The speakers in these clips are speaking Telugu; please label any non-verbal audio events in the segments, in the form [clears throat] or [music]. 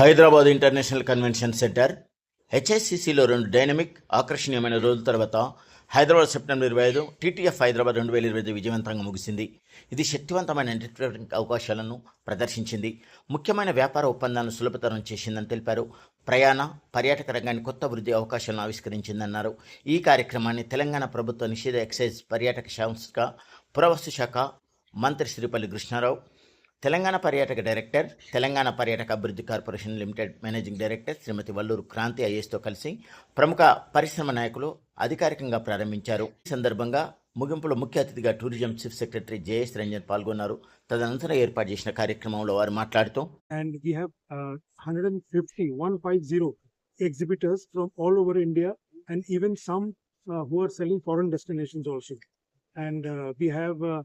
హైదరాబాద్ ఇంటర్నేషనల్ కన్వెన్షన్ సెంటర్ హెచ్ఐసిసిలో రెండు డైనమిక్ ఆకర్షణీయమైన రోజుల తర్వాత హైదరాబాద్ సెప్టెంబర్ ఇరవై ఐదు టీటీఎఫ్ హైదరాబాద్ రెండు వేల ఇరవై ఐదు విజయవంతంగా ముగిసింది. ఇది శక్తివంతమైన ఎంటర్టైన్మెంట్ అవకాశాలను ప్రదర్శించింది. ముఖ్యమైన వ్యాపార ఒప్పందాలను సులభతరం చేసిందని తెలిపారు. ప్రయాణ పర్యాటక రంగాన్ని కొత్త వృద్ధి అవకాశాలను ఆవిష్కరించిందన్నారు. ఈ కార్యక్రమాన్ని తెలంగాణ ప్రభుత్వ నిషేధ ఎక్సైజ్ పర్యాటక శాఖ పురావస్తు శాఖ మంత్రి శ్రీపల్లి కృష్ణారావు తెలంగాణ పర్యాటక డైరెక్టర్ తెలంగాణ పర్యాటక అభివృద్ధి corporation limited managing director Shrimati Valluru Kranthi ఐఎస్తో కలిసి ప్రముఖ పరిశ్రమ నాయకులు అధికారికంగా ప్రారంభించారు. ఈ సందర్భంగా ముగింపులో ముఖ్య అతిథిగా tourism chief secretary J S Ranjan పాల్గొన్నారు. తదనంతరం ఏర్పాటు చేసిన కార్యక్రమంలో వారు మాట్లాడుతూ and we have hundred 150 150 one five zero exhibitors india and even some uh, who are selling foreign destinations also. And uh, we uh,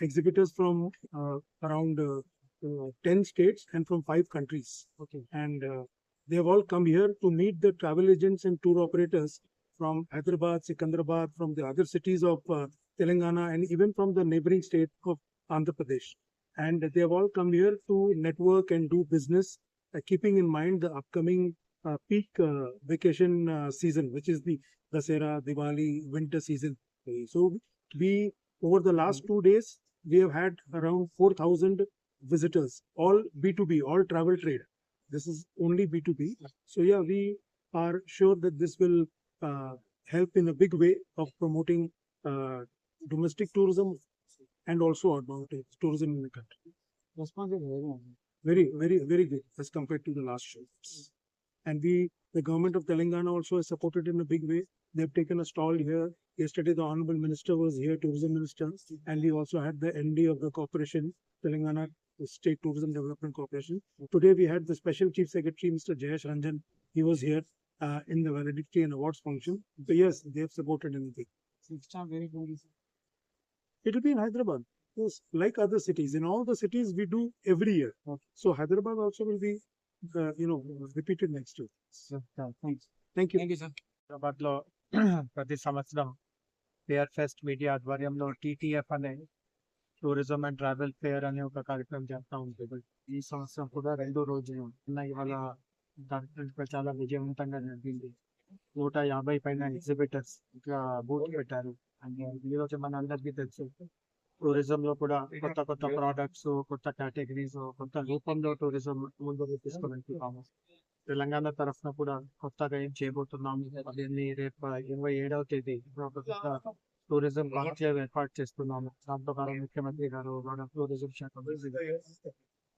exhibitors from uh, around uh, uh, 10 states and from five countries. Okay. And uh, they have all come here to meet the travel agents and tour operators from hyderabad sikandrabad from the other cities of uh, telangana and even from the neighboring state of andhra pradesh. And they have all come here to network and do business, uh, keeping in mind the upcoming uh, peak uh, vacation uh, season, which is the Dasera, Diwali, winter season. So we, over the last two days, we have had around 4,000 visitors, all B2B, all travel trade. This is only B2B. So yeah, we are sure that this will uh, help in a big way of promoting uh, domestic tourism and also outbound tourism in the country. Response is very. Very, very, very good as compared to the last show. And we, the government of Telangana also has supported in a big way. They've taken a stall here. Yesterday, the Honorable Minister was here, Tourism Minister, and we also had the MD of the corporation, Telangana State Tourism Development Corporation. Today, we had the Special Chief Secretary, Mr. Jayesh Ranjan. He was here uh, in the valedictory and awards function. So yes, they have supported anything. It's not very good. It will be in Hyderabad. Yes, like other cities. In all the cities, we do every year. Okay. So Hyderabad also will be, uh, you know, repeated next year. So, uh, thanks. Thank you. Thank you, sir. Hyderabad లో [clears throat] ప్రతి సంవత్సరం ఫేర్ ఫెస్ట్ మీడియా ఆధ్వర్యంలో టీటీఎఫ్ అనే టూరిజం అండ్ ట్రావెల్ ఫేర్ అనే ఒక కార్యక్రమం చేస్తా ఉంటుంది. ఈ సంవత్సరం కూడా రెండో రోజు ఇవాళ దాంట్లో చాలా విజయవంతంగా జరిగింది. నూట యాభై పైన ఎగ్జిబిటర్స్ ఇంకా బూత్ పెట్టారు. అండ్ ఈ రోజు మన అందరికీ తెలుసు టూరిజం లో కూడా కొత్త కొత్త ప్రోడక్ట్స్ కొత్త కేటగిరీస్ కొత్త రూపంలో టూరిజం ముందుకు తీసుకువెళ్తున్నాము తెలంగాణ తరఫున కూడా కొత్తగా ఏం చేయబోతున్నాము దీన్ని రేపు ఇరవై ఏడవ తేదీ టూరిజం కాన్క్లేవ్ ఏర్పాటు చేస్తున్నాము. దాంతో పాటు ముఖ్యమంత్రి గారు టూరిజం శాఖ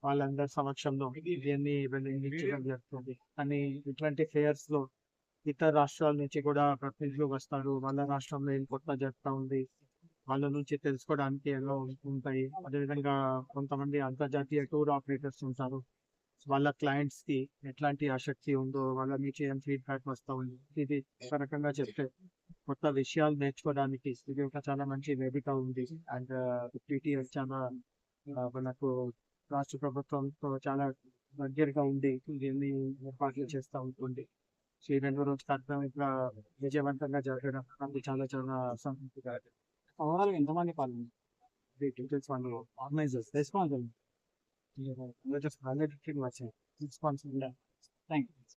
వాళ్ళందరి సమక్షంలో దీన్ని వెల్లించడం జరుగుతుంది. కానీ ఇట్లాంటి ఫేర్స్లో ఇతర రాష్ట్రాల నుంచి కూడా ప్రతినిధులు వస్తారు. వాళ్ళ రాష్ట్రంలో ఏం కొత్త జరుగుతూ ఉంది? వాళ్ళ నుంచి తెలుసుకోవడానికి ఎలా ఉంటాయి? అదేవిధంగా కొంతమంది అంతర్జాతీయ టూర్ ఆపరేటర్స్ ఉంటారు. వాళ్ళ క్లయింట్స్కి ఎట్లాంటి ఆసక్తి ఉందో వాళ్ళ నుంచి ఏం ఫీడ్బ్యాక్ వస్తూ ఉంది. ఇది ఒక రకంగా చెప్తే కొత్త విషయాలు నేర్చుకోవడానికి ఇది ఒక చాలా మంచి వేదిక ఉంది. అండ్ టీటీఎస్ చాలా మనకు రాష్ట్ర ప్రభుత్వంతో చాలా దగ్గరగా ఉండి దీన్ని ఏర్పాట్లు చేస్తూ ఉంటుంది. ఈ రెండు రోజు కార్యక్రమం ఇట్లా విజయవంతంగా జరగడం నాకు చాలా చాలా సంతృప్తిగా ఓవరాల్ ఎంతమంది పాల్గొన్నారు? వాళ్ళు organisers responsible we just just validating machine. It's constant. Thank you.